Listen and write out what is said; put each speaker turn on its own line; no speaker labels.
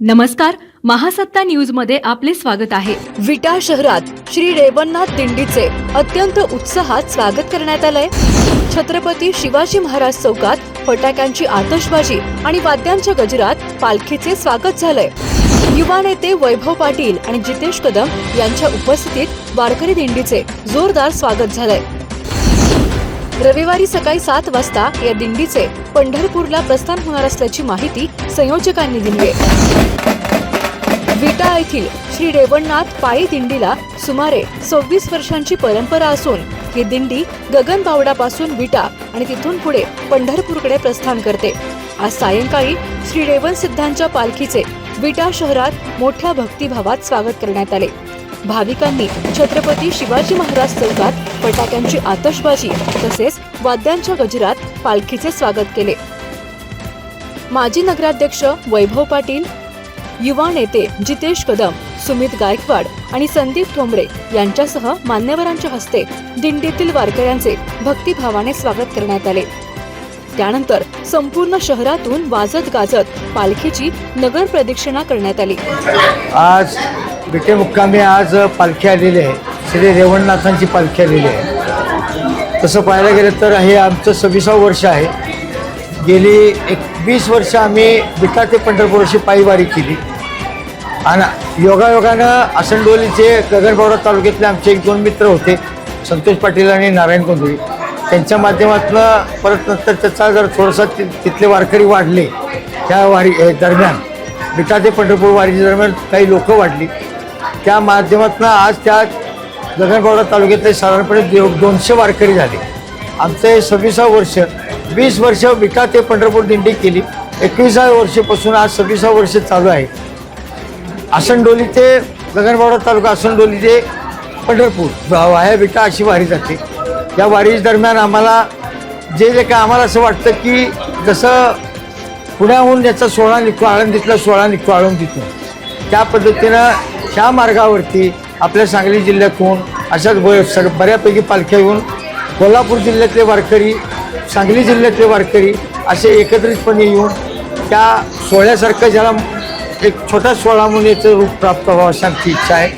नमस्कार महासत्ता न्यूजमध्ये आपले स्वागत आहे.
विटा शहरात श्री रेवणनाथ दिंडीचे अत्यंत उत्साहात स्वागत करण्यात आलंय. छत्रपती शिवाजी महाराज चौकात फटाक्यांची आतषबाजी आणि वाद्यांच्या गजरात पालखीचे स्वागत झालंय. युवा नेते वैभव पाटील आणि जितेश कदम यांच्या उपस्थितीत वारकरी दिंडीचे जोरदार स्वागत झालंय. रविवारी सकाळी सात वाजता या दिंडीचे पंढरपूरला प्रस्थान होणार असल्याची माहिती संयोजकांनी दिली आहे. विटा येथील श्री रेवणनाथ पायी दिंडीला सुमारे सव्वीस वर्षांची परंपरा असून ही दिंडी गगनबावडापासून विटा आणि तिथून पुढे पंढरपूरकडे प्रस्थान करते. आज सायंकाळी श्री रेवण सिद्धांच्या पालखीचे विटा शहरात मोठ्या भक्तिभावात स्वागत करण्यात आले. भाविकांनी छत्रपती शिवाजी महाराज चौकात फटाक्यांची आतषबाजी तसेच वाद्यांच्या गजरात पालखीचे स्वागत केले. माजी नगराध्यक्ष वैभव पाटील युवा नेते जितेश कदम सुमित गायकवाड आणि संदीप ठोंबरे यांच्यासह मान्यवरांच्या हस्ते दिंडीतील वारकऱ्यांचे भक्तिभावाने स्वागत करण्यात आले. त्यानंतर संपूर्ण शहरातून वाजत गाजत पालखीची नगर प्रदक्षिणा करण्यात आली.
आज बिटे मुक्कामी आज पालखी आलेली आहे. श्री रेवणनाथांची पालखी आलेली आहे. तसं पाहायला गेलं तर हे आमचं सव्वीसावं वर्ष आहे. गेली एकवीस वर्ष आम्ही बिटा ते पंढरपूर अशी पायीवारी केली. आणि योगायोगानं आसनडोलीचे गगनबावडा तालुक्यातले आमचे एक दोन मित्र होते संतोष पाटील आणि नारायण गोंधळी त्यांच्या माध्यमातून परत नंतर त्याचा जर थोडासा ति तिथले वारकरी वाढले त्या वारी दरम्यान बिटा ते पंढरपूर वारीच्या दरम्यान काही लोकं वाढली. त्या माध्यमातून आज त्या गगनबावडा तालुक्यातले साधारणपणे देव दोनशे वारकरी झाले. आमचं हे सव्वीसावं वर्ष वीस वर्ष विटा ते पंढरपूर दिंडी केली. एकविसाव्या वर्षापासून आज सव्वीसावं वर्ष चालू आहे. आसनडोली ते गगनबावडा तालुका आसनडोली ते पंढरपूर वाया विटा अशी वारी जाते. या वारी दरम्यान आम्हाला जे जे काय आम्हाला असं वाटतं की जसं पुण्याहून याचा सोहळा निघतो आळंदीतला सोहळा निघतो आळंदीतून. त्या पद्धतीनं ह्या मार्गावरती आपल्या सांगली जिल्ह्यातून अशाच ब सग बऱ्यापैकी पालख्या येऊन कोल्हापूर जिल्ह्यातले वारकरी सांगली जिल्ह्यातले वारकरी असे एकत्रितपणे येऊन त्या सोहळ्यासारखं ज्याला एक छोटा सोहळा म्हणून याचं रूप प्राप्त व्हावं अशी आमची इच्छा आहे.